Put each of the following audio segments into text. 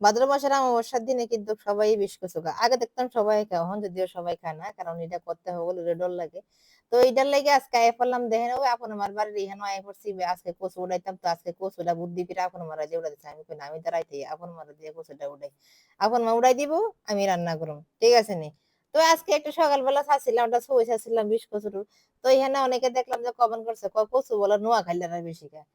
ভাদ্র মাসের অমাবস্যার দিনে কিন্তু সবাই বিষ কচু খায়। আগে দেখতাম সবাই খায়, এখন যদিও সবাই খায় না, কারণ এটা করতে হবে বলে ডর লাগে। তো এইটার লাগে আজকে আয় পড়লাম, দেখেন ওই আপন আমার বাড়ির এখানে আয় পড়ছি আজকে কচু উড়াইতাম তো আজকে কচুটা বুদ্ধি করে আপন মারা যে উড়াইতেছে আমি কই আমি দাঁড়াইতে আপন মারা দিয়ে কচুটা উড়াই আপন মা উড়াই দিব, আমি রান্না করুম। ঠিক আছে নি? তো আজকে একটু সকালবেলা ছাড়ছিলাম ওটা ছবি ছাড়ছিলাম বিষ কচুর তো এখানে অনেকে দেখলাম যে কমেন্ট করছে কচু বলে নোয়া খাইলে বেশি খায়?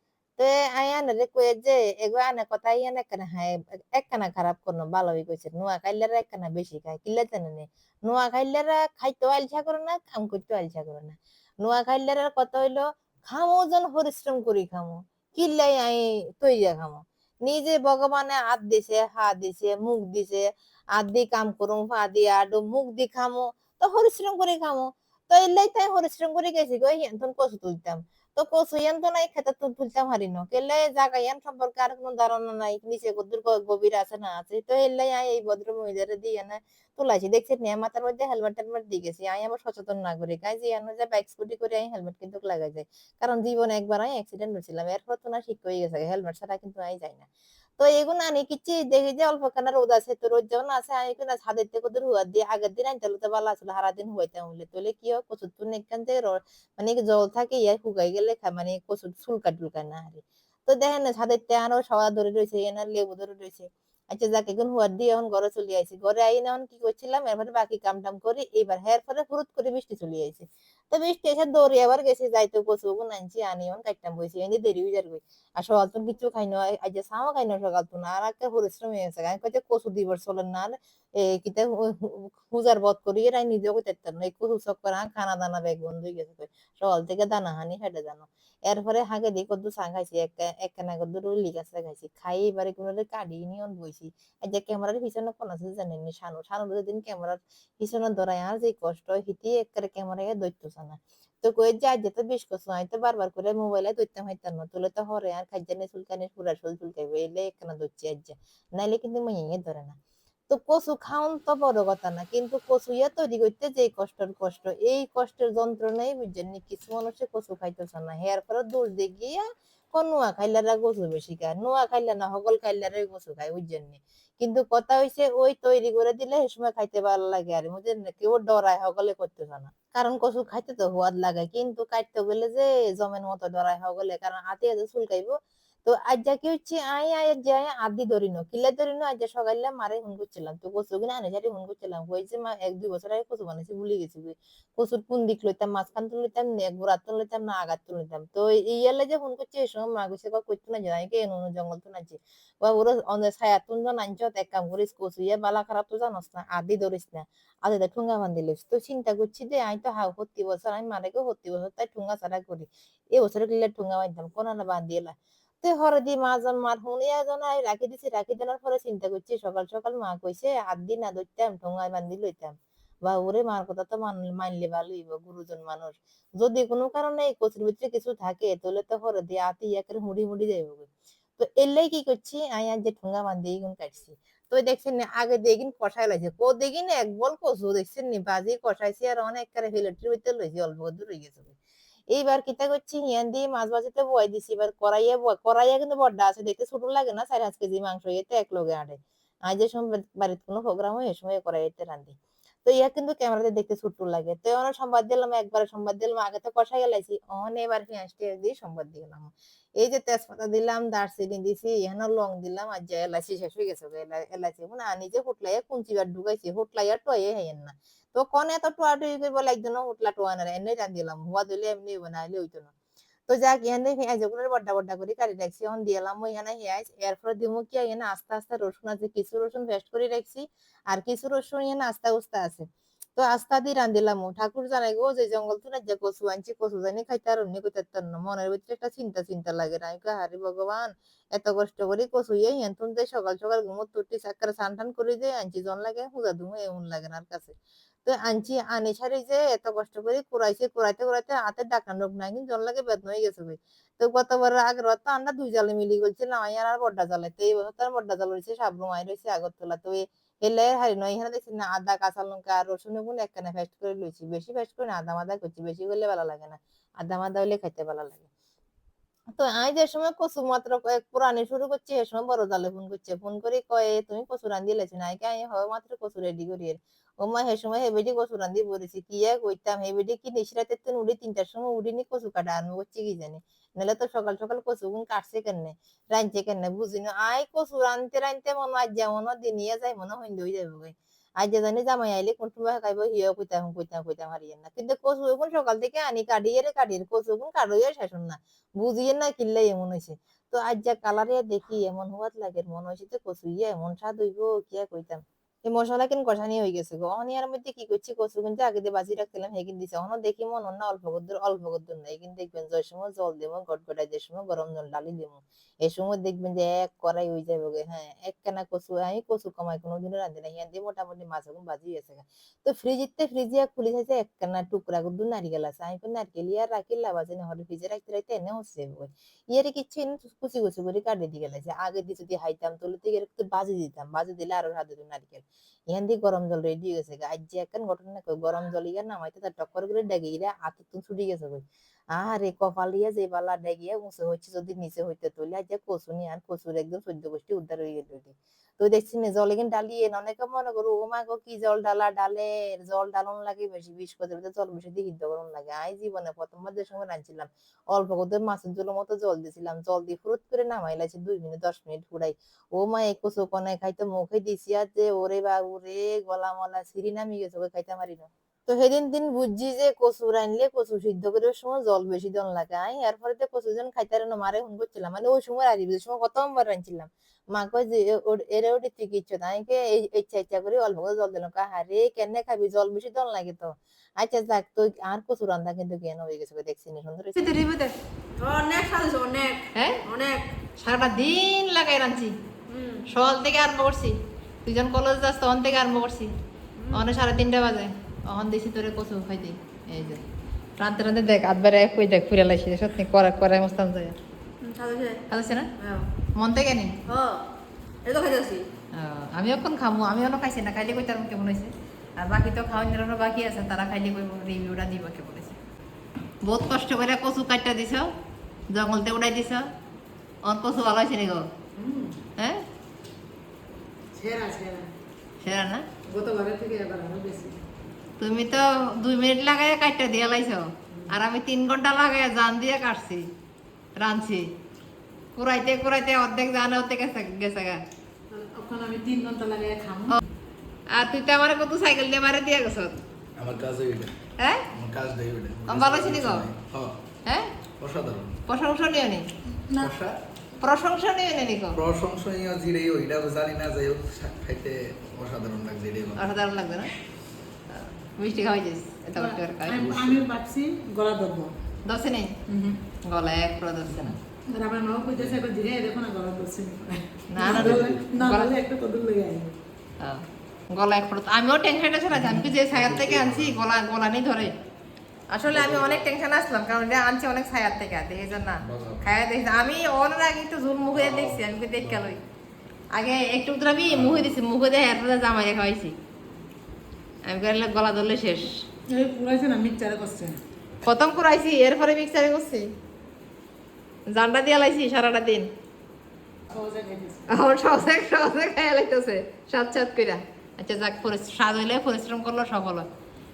তো আয়া না রে কয়ে যে এগো আনে কথা ইয়া না কেন হ্যাঁ একখানা খারাপ করনো ভালোই কইছে নোয়া খাইলেরা একখানা বেশি খায় কিল্লা জানে নে নোয়া খাইলেরা খাইতে আলসা করে না কাম করতে আলসা করে না নোয়া খাইলেরা কথা হইল খামো যেন পরিশ্রম করি খামো কিল্লাই আই তৈরিয়া খামো নিজে ভগবানে হাত দিছে হাত দিছে মুখ দিছে। হাত দিয়ে কাম করুম পা দিয়ে আডো মুখ দি খামো তো পরিশ্রম করে খামো তো এলাই তাই পরিশ্রম করে গেছি গো। তখন কচু তুলতাম। তো কচু ইয়ান তো নাই, খেতে তো তুলতাম হারি ন। কেলে জায়গা ইয়ান সম্পর্কে আর কোনো ধারণা নাই, নিচে কদ্দুর গভীর আছে না আছে, তো এলাই আই এই ভদ্র মহিলারে দিয়ে না তুলাইছি। দেখছি নিয়ে মাথার মধ্যে হেলমেট টেলমেট দিয়ে গেছি আমি আমার সচেতন নাগরিক আই আনো যে বাইক স্কুটি করে আমি হেলমেট কিন্তু লাগাই যায়। কারণ জীবনে একবার আমি অ্যাক্সিডেন্ট হয়েছিলাম, এরপর তো না ঠিক হয়ে গেছে হেলমেট ছাড়া কিন্তু আই যাই না। তো এগুলো আনি কিচ্ছি দেখি যে অল্প কেন রোদ আছে, তো রোদ যখন আছে আমি কিনা ছাদের থেকে কদ্দুর হুয়া দিয়ে আগের দিন আনতে তো ভালো আসলে সারা দিন হুয়াইতাম হলে তোলে কি হয়, কচুর তুন এখান থেকে মানে জল থাকে ইয়া শুকাই গেলে মানে কচুর চুলকা টুলকা না হারে তো দেখেন না, ছাদের তে আরও সবাই ধরে রয়েছে এনার লেবু ধরে রয়েছে। আচ্ছা এখন হুয়ার দিয়ে এখন ঘরে চলে আইছি। ঘরে কি করছিলাম? এরপরে বাকি কাম টাম এইবার পরে ফুরুত করে বৃষ্টি চলে আইছে। তো বৃষ্টি এসে দৌড়ে আবার গেছি, যাইতে কচু আনছি আনি এখন কাটতাম বইছি, এনে দেরি হয়ে আর সকাল তো কিছু খাই না আজ সামা খাই না সকাল তো না, আর একটা পরিশ্রম হয়ে গেছে। আমি কইতে কচু দিবার চলেন না কিতা হুজার বধ করি এরাই নিজেও পারতাম না। খানা দানা ব্যাগ বন্ধ হয়ে গেছে। সকাল থেকে দানা হানি হেঁটে জানো। এরপরে হাগে দিয়ে কদ্দু চা খাইছি একখানা কদ্দু রুলি গাছে খাইছি। খাই এবারে কোনো কাটি নিয়ন বইছি এই যে ক্যামেরার পিছনে কোন আছে জানেন নি? শানু। শানু যেদিন ক্যামেরার পিছনে ধরায় আর যে কষ্ট হিতি একবারে ক্যামেরায় দৈত্যছে না তো কই যে আজ তো বেশ কষ্ট, আমি তো বারবার করে মোবাইলে দৈত্যম হইতাম না। তুলে তো হরে, আর খাইজানে চুলকানি, পুরা চুল চুলকাইবে, এলে একখানা দৈত্যি আজ নাইলে কিন্তু মাইয়ে ধরে না। তো কচু খাওন তো বড় কথা না, কিন্তু কচু ইয়া তৈরি করতে যে কষ্টের কষ্ট, এই কষ্টের যন্ত্রণাই বুঝছেন নি, কিছু মানুষে কচু খাইতেছে না। হেয়ার পরে দোষ দিয়ে গিয়া নোয়া খাইলারা কচু বেশি খায়, নোয়া খাইলে না সকল খাইলারে কচু খায়, বুঝছেন নি। কিন্তু কথা হইছে ওই তৈরি করে দিলে সে সময় খাইতে ভালো লাগে আর, বুঝছেন না, কেউ ডরায় সকলে করতেছে না। কারণ কচু খাইতে তো হুয়াদ লাগে, কিন্তু কাটতে গেলে যে জমের মতো ডরায় সকলে কারণ হাতে হাতে চুলকাইবো তো আজ্জা কি হচ্ছে? আই আই যে আদি ধরিনো কিল্লা ধরিনো আজ্জা সকালে মারে হুন করছিলাম। তো কচু কিনা আনে সারি হুন করছিলাম। হয়েছে মা, এক, দুই বছর আগে কচু বানাইছি, ভুলে গেছি। কচুর কোন দিক লইতাম, মাঝখান তো লইতাম, না গোড়াত তো লইতাম, না আগাত তো লইতাম। তো ইয়ালে যে হুন করছে, এই মা কইছে বা কইতো না জানাই কে? এনো জঙ্গল তো নাচে। বা ওরা অনে ছায়া তুন জন আনছ এক কাম করিস, কচু ইয়া বালা খারাপ তো জানোস না, আদি ধরিস না। আদি দা ঠুঙ্গা বান্ধি লইস। তো চিন্তা করছি যে আমি তো হাও সত্যি বছর আমি মারে কে সত্যি বছর তাই ঠুঙ্গা ছাড়া করি। এই বছরে কিল্লা ঠুঙ্গা বাঁধতাম, কোন না তে হরদি মাজন মার হুনে এজন আই রাখি দিছি, রাখি দেওয়ার পরে চিন্তা করছি, সকাল সকাল মা কইছে, হাত দি না ধরতাম, ঠোঙায় বান্ধি লইতাম। বা ওরে মার কথা তো মান, মানলে গুরুজন মানুষ। যদি কোনো কারণে এই কচুর ভিতরে কিছু থাকে, তাহলে তো হরদি আতি একের হুড়ি মুড়ি যাইব তো এলাই কি করছি আই আজ যে ঠোঙা বান্ধি গুন কাটছি। তো দেখছেন আগে দেখিন কষাই লাগছে কো দেখিন এক বল কচু, দেখছেন নি, বাজি কষাইছি আর অনেক কারে ফিলেটির ভিতরে লইছি, অল্প দূর হয়ে গেছে। এইবার কিতা করছি হিয়ান দিয়ে মাছ ভাজিতে বয় দিছি, এবার কড়াইয়ে বয়, কড়াইয়ে কিন্তু বড্ডা আছে, দেখতে ছোট লাগে না চার পাঁচ কেজি মাংস, এতে এক লগে আটে। আজ যে সময় বাড়িতে কোনো প্রোগ্রাম হয়, এ সময় কড়াইতে রান্ধি তো ইয়া কিন্তু ক্যামেরাতে দেখতে ছোট্ট লাগে। তো অনেক সম্বাদ দিলাম, একবার সম্বাদ দিলাম, আগে তো কষাই গেলাইছি। অন এবার পেঁয়াজটি দিয়ে সম্বাদ দিলাম এই যে তেজপাতা দিলাম, দারচিনি দিছি এখানে লং দিলাম, আর যে এলাচি শেষ হয়ে গেছে এলা- এলাচি মানে আনি যে হুটলাইয়া কুঞ্চিবার ঢুকাইছি, হুটলাইয়া টয়ে হেয়েন না। তো কোন এত টোয়া টুই করব একজন হুটলা টোয়া না এনে দিলাম। হুয়া দিলে এমনি বানাইলে হইতো না। তো যাক এখানে পেঁয়াজগুলো বড্ডা বড্ডা করে কাটি রাখছি এখন দিলাম এখানে পেঁয়াজ এরপর দিমু কি এখানে আস্তে আস্তে রসুন আছে কিছু রসুন পেস্ট করে রাখছি আর কিছু রসুন এখানে আস্তা উস্তা আছে তো আস্তা দিয়ে রান্ধিলাম ঠাকুর জানাই গো যে জঙ্গল তো না যে কচু আনছি কচু জানি খাইতে আর অন্য কইতে পারতাম না মনের ভিতরে একটা চিন্তা চিন্তা লাগে না হারে ভগবান এত কষ্ট করে কচু ইয়ে হেন যে সকাল সকাল ঘুমোর তুটি সাক্কারে সান টান করে দিয়ে আনছি জন লাগে হুজা ধুমু এমন লাগে না আর কাছে তো আনছি, আনি সারি যে এত কষ্ট করে কুড়াইছে, কুড়াইতে কুড়াইতে হাতের ডাকান রোগ নাই, কিন্তু জন লাগে বেদনা হয়ে গেছে ভাই। তো গতবার আগের তো আমরা দুই জালে মিলি গেছিলাম আমি আর বড্ডা জালে। তো এই বছর তো আর বড্ডা জাল রয়েছে সাবরুম আই রয়েছে আগরতলা। তো এই হেলে হারি নয়, এখানে দেখছি না, আদা, কাঁচা লঙ্কা আর রসুন গুণ একখানে ফেস্ট করে লইছি। বেশি ফেস্ট করে না, আদা মাদা করছি, বেশি করলে ভালো লাগে না। আদা মাদা হলে খাইতে ভালো লাগে। তো আমি যে সময় কচু মাত্র কয়েক পুরানি শুরু করছি সে সময় বড় জালে ফোন করছে। ফোন করে কয়ে, তুমি কচু রান্ধি লেছি? না আমি হয় মাত্র কচু রেডি করি এর। ও মা হে সময় হেবেডি কচু রান্ধি বলেছি কি কইতাম হেবেডি কি নিশরাতে তেন উড়ি তিনটার সময় উড়িনি কচু কাটা আরম্ভ করছি কি জানি? নাহলে তো সকাল সকাল কচু গুন কাটছে কেনে? রাঁধছে কেনে? বুঝিনি আই কচু রানতে রানতে মনে আজ যেমন দিনিয়া যায়, মনে হইন হয়ে যাবে গই। আজ জানি জামাই আইলে কোন সময় খাইব হিয়া কইতাম কইতাম কইতাম হারিয়ে না কিন্তু কচু গুন সকাল থেকে আনি কাটিয়ে রে কাটিয়ে কচু গুন কাটইয়া শেষ হন না। বুঝিয়ে না কিনলে এমন হয়েছে তো আজ যা কালারে দেখি এমন হওয়াত লাগে, মনে হয়েছে তো কচু ইয়া এমন স্বাদ হইব, কিয়া কইতাম মশলা কেন কষানি হয়ে গেছে গো। অনিয়ার মধ্যে কি করছি? কচু কিন্তু আগে দিয়ে বাজি রাখছিলাম হেকিন দিছে। অন দেখি মন অন্য অল্প গদ্দুর অল্প গদ্দুর নাই। কিন্তু দেখবেন জয় সময় জল দেবো গটগটায় যে সময় গরম জল ডালি দেবো এই সময় দেখবেন যে এক কড়াই হয়ে যাবে হ্যাঁ এক কেনা কচু, আমি কচু কমাই, কোনোদিনও রান্ধি না হিয়ান দিয়ে মোটামুটি মাছ এখন বাজি গেছে। তো ফ্রিজিতে ফ্রিজিয়া খুলি থাকছে এক কেনা টুকরা গুদ্দু নারিকেল আছে, আমি কোন নারকেল ইয়ার রাখিল লাবাজে না, হলে ফ্রিজে রাখতে রাখতে এনে হচ্ছে ইয়ারে কিচ্ছু এনে কুচি কুচি করে কাটে দিয়ে গেছে আগে দিয়ে যদি হাইতাম তাহলে তো এর একটু বাজি দিতাম, বাজি দিলে আরও হাতে নারকেল। ইহান দিয়ে গরম জল রেডি হয়ে গেছে আজ যে একখান ঘটনা গরম জল ইয়া নামাইতে তার টক্কর করে ডেকে ইরা আতে তো ছুটি গেছে আরে কপাল ইয়া যে বালা ডেগিয়া উঁচু হচ্ছে, যদি নিচে হইতে তুলে আজ যে কচু নিয়ে আর কচুর একদম চোদ্দ গোষ্ঠী উদ্ধার হয়ে গেল তো দেখছি না, জল এখানে ডালিয়ে অনেকে মনে করো, ও মা গো, কি জল ডালা ডালে জল ডালন লাগে বেশি বিষ করে জল বেশি দিয়ে সিদ্ধ করুন লাগে। আই জীবনে প্রথমবার যে সময় রাঁধছিলাম অল্প করে মাছের জলের মতো জল দিছিলাম। জল দিয়ে ফুরুত করে নামাই লাইছি দুই মিনিট, দশ মিনিট ফুরাই ও মা, এই কচু কনে খাইতে মুখে দিছি আর যে, ওরে বা রে, গলা মলা, সিঁড়ি নামি গেছে, ওকে খাইতে পারি না। তো সেদিন দিন বুঝছি যে কচু রানলে কচু সিদ্ধ করার সময় জল বেশি দন লাগে। আই এরপরে তো কচু জন খাইতে না মারে হুন করছিলাম। মানে ওই সময় রাজি সময় কতবার রাঁধছিলাম? মা কয় যে এ- ওর- ওটি তুই কিচ্ছু না। আমি ইচ্ছা ইচ্ছা করে অল্প করে জল দিলাম। হারে কেন খাবি? জল বেশি দন লাগে তো। আচ্ছা যাক তো আর কচু রান্না কিন্তু কেন হয়ে গেছে দেখছি না সুন্দর অনেক অনেক। হ্যাঁ? অনেক। সারাটা দিন লাগাই রাঁধছি। হুম। সকাল থেকে আরম্ভ করছি। দুজন কলেজ যাস তখন থেকে আরম্ভ করছি। অনেক সাড়ে তিনটা বাজে। তখন দিছি তোরে কচু খাইতে এই যে। রাঁধতে রাঁধতে দেখ আধবার এক কই দেখ ফুরে লাইছি সত্যি করা করাই মস্তান যায়। খাচ্ছে না? হ্যাঁ। মন থেকে নি? হ এই তো খাইতেছি আমি এখন খামু আমি অন্য খাইছি না খাইলে কই তার কেমন হয়েছে আর বাকি তো খাওয়ান নিরানো বাকি আছে তারা খাইলে কই রিভিউটা দিব কেমন হয়েছে বহুত কষ্ট করে কচু কাটটা দিছ জঙ্গলতে উড়াই দিছ। অন কচু ভালো হয়েছে নি গো? হ্যাঁ সেরা সেরা সেরা না? গতবারের থেকে এবার আরও বেশি। তুমি তো দুই মিনিট লাগাই কাটটা দিয়ে লাইছো। আর আমি তিন ঘণ্টা লাগাই জান দিয়ে কাটছি রাঁধছি। কুড়াইতে কুড়াইতে অর্ধেক জানে অর্ধেক গেছে গেছে গা। ওখানে আমি তিন ঘণ্টা লাগে খামো। আর তুই তো আমার কত সাইকেল দিয়ে মারে দিয়ে গেছ। আমার কাজে ওইটা হ্যাঁ? আমার কাজটাই ওইটা আমি ভালো আছি হ্যাঁ? অসাধারণ। প্রশংসনীয় নি? না। প্রশংসনীয় নি গো? প্রশংসনীয় জিরেই ওইটা জানি না যাই হোক খাইতে অসাধারণ লাগছে অসাধারণ লাগবে না? মিষ্টি খাওয়াই যাইস এটা করতে পারে খাই আমি- আমি ভাবছি গলা ধরবো। দশে নেই গলা এক পুরো দশে না। আমার মাও কইতেছে একবার ধীরে দেখো না গলা ধরছে না, না, না গলা- একটা কদর লেগে আইবে গলা এক ফুটো আমিও টেনশনটা ছড়াচ্ছি আমি যে ছায়ার থেকে আনছি গলা গলা নেই ধরে। আসলে আমি অনেক টেনশন আসলাম কারণ এটা আনছি অনেক ছায়ার থেকে দেখে না? খায়া দেখছি আমি অনেক আগে একটু জোর মুখে দেখছি আমি দেখ গেল আগে একটু দ্রাবি মুখে দিছি মুখে দিয়ে জামাই খাওয়াইছি আমি গেলে গলা ধরলে শেষ। এই পুরাইছে না মিক্সচারে করছে। প্রথম করাইছি এরপরে মিক্সারে করছি। জানটা দিয়ে লাইছি সারাটা দিন। সহজে খাইতেছে আমার সহজে সহজে খাইয়া লাইতেছে সাত সাত কইরা। আচ্ছা যাক পরিশ্রম স্বাদ হইলে পরিশ্রম করল সফল হয়